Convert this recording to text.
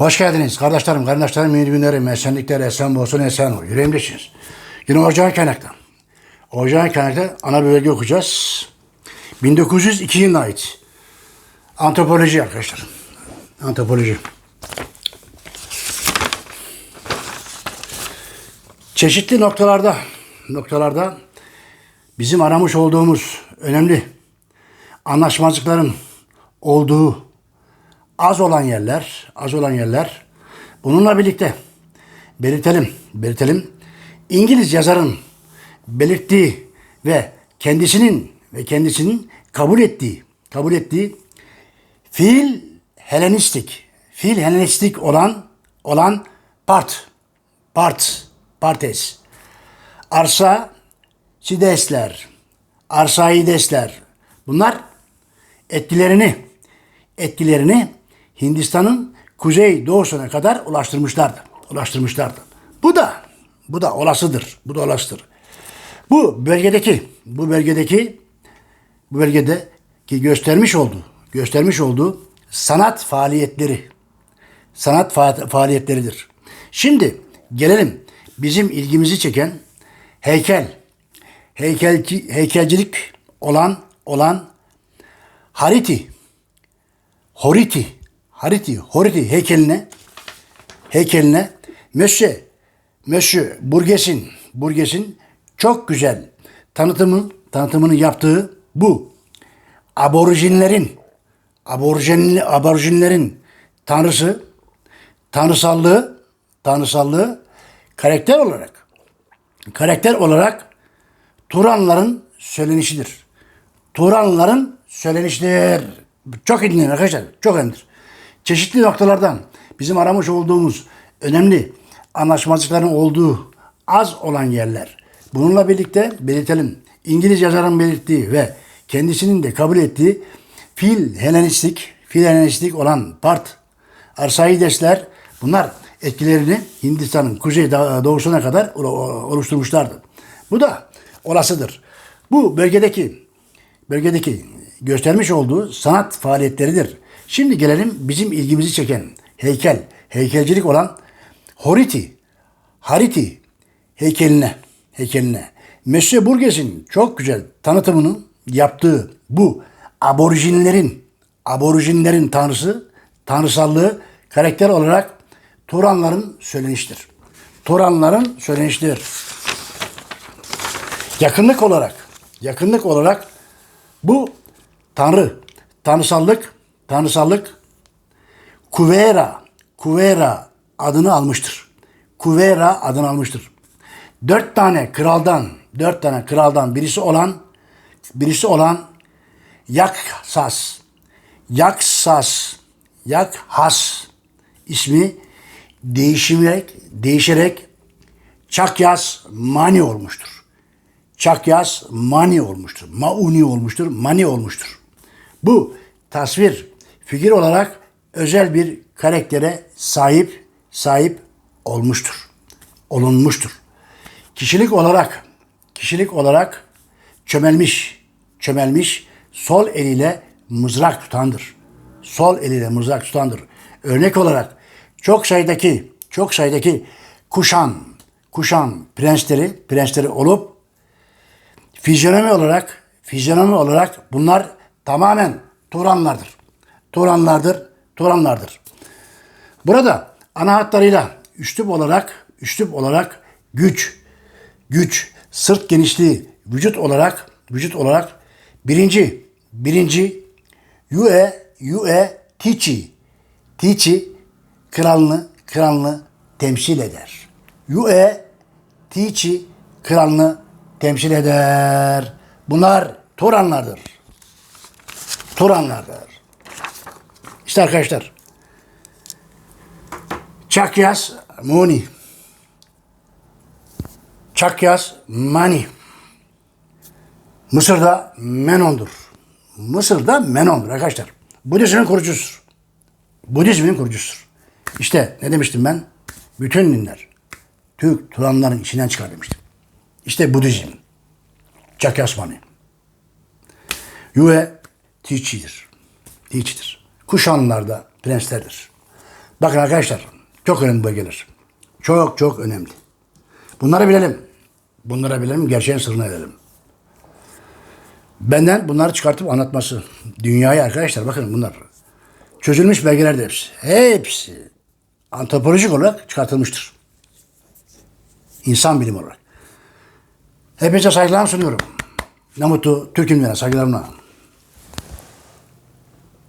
Hoş geldiniz kardeşlerim, kardeşlerim, iyi günlerim, esenlikler, esen olsun, esen ol. Yüreğimdesiniz. Yine Ocağın Kaynak'ta. Ocağın Kaynak'ta ana bir bölge okuyacağız. 1902 yılına ait. Antropoloji arkadaşlar. Antropoloji. Çeşitli noktalarda, noktalarda bizim aramış olduğumuz önemli anlaşmazlıkların olduğu az olan yerler, az olan yerler. Bununla birlikte belirtelim, belirtelim. İngiliz yazarın belirttiği ve kendisinin ve kendisinin kabul ettiği, kabul ettiği fiil Helenistik, fiil Helenistik olan olan part, part, partes, arsa, sidesler, arsaidesler. Bunlar etkilerini etkilerini Hindistan'ın kuzey doğusuna kadar ulaştırmışlardı. Ulaştırmışlardı. Bu da bu da olasıdır. Bu da olasıdır. Bu bölgedeki bu bölgedeki bu bölgede ki göstermiş olduğu göstermiş olduğu sanat faaliyetleri sanat fa- faaliyetleridir. Şimdi gelelim bizim ilgimizi çeken heykel heykelci, heykelcilik olan olan Hariti Horiti, Hariti, Horiti heykeline, heykeline Monsieur, Monsieur Burges'in, Burges'in çok güzel tanıtımı, tanıtımını yaptığı bu aborjinlerin, aborjinli, aborjinlerin tanrısı, tanrısallığı, tanrısallığı karakter olarak, karakter olarak Turanların söylenişidir. Turanların söyleniştir. Çok dinleyin arkadaşlar. Çok önemlidir. Çeşitli noktalardan bizim aramış olduğumuz önemli anlaşmazlıkların olduğu az olan yerler. Bununla birlikte belirtelim. İngiliz yazarın belirttiği ve kendisinin de kabul ettiği fiil Helenistik, fiil Helenistik olan part, Arsaidesler bunlar etkilerini Hindistan'ın kuzey doğusuna kadar oluşturmuşlardı. Bu da olasıdır. Bu bölgedeki bölgedeki göstermiş olduğu sanat faaliyetleridir. Şimdi gelelim bizim ilgimizi çeken heykel, heykelcilik olan Horiti, Hariti heykeline, heykeline. Monsieur Burges'in çok güzel tanıtımını yaptığı bu aborjinlerin, aborjinlerin tanrısı, tanrısallığı karakter olarak Turanların söyleniştir. Turanların söyleniştir. Yakınlık olarak, yakınlık olarak bu Tanrı, tanrısallık, tanrısallık Kuvera, Kuvera adını almıştır. Kuvera adını almıştır. Dört tane kraldan, dört tane kraldan birisi olan, birisi olan Yaksas, Yaksas, Yakhas ismi değişerek, değişerek Çakyas Mani olmuştur. Çakyas Mani olmuştur. Mauni olmuştur, Mani olmuştur. Bu tasvir figür olarak özel bir karaktere sahip sahip olmuştur. Olunmuştur. Kişilik olarak kişilik olarak çömelmiş, çömelmiş sol eliyle mızrak tutandır. Sol eliyle mızrak tutandır. Örnek olarak çok sayıdaki çok sayıdaki kuşan kuşan prensleri prensleri olup fizyonomi olarak fizyonomi olarak bunlar tamamen Turanlardır. Turanlardır, Turanlardır. Burada ana hatlarıyla üslup olarak, üslup olarak güç, güç, sırt genişliği, vücut olarak, vücut olarak birinci, birinci Yue, Yue, Tichi, Tichi kralını, kralını temsil eder. Yue, Tichi kralını temsil eder. Bunlar Turanlardır. Turanlardır. İşte arkadaşlar. Çakyas Muni. Çakyas Mani. Mısır'da Menon'dur. Mısır'da Menon'dur arkadaşlar. Budizmin kurucusudur. Budizmin kurucusudur. İşte ne demiştim ben? Bütün dinler Türk Turanların içinden çıkar demiştim. İşte Budizm. Çakyas Mani. Yue Tiçidir. Tiçidir. Kuşanlılar da prenslerdir. Bakın arkadaşlar çok önemli bölgeler. Çok çok önemli. Bunları bilelim. Bunları bilelim, gerçeğin sırrını edelim. Benden bunları çıkartıp anlatması. Dünyayı arkadaşlar bakın bunlar. Çözülmüş belgeler de hepsi. Hepsi antropolojik olarak çıkartılmıştır. İnsan bilimi olarak. Hepinize saygılarımı sunuyorum. Ne mutlu Türk'üm diyene saygılarımla.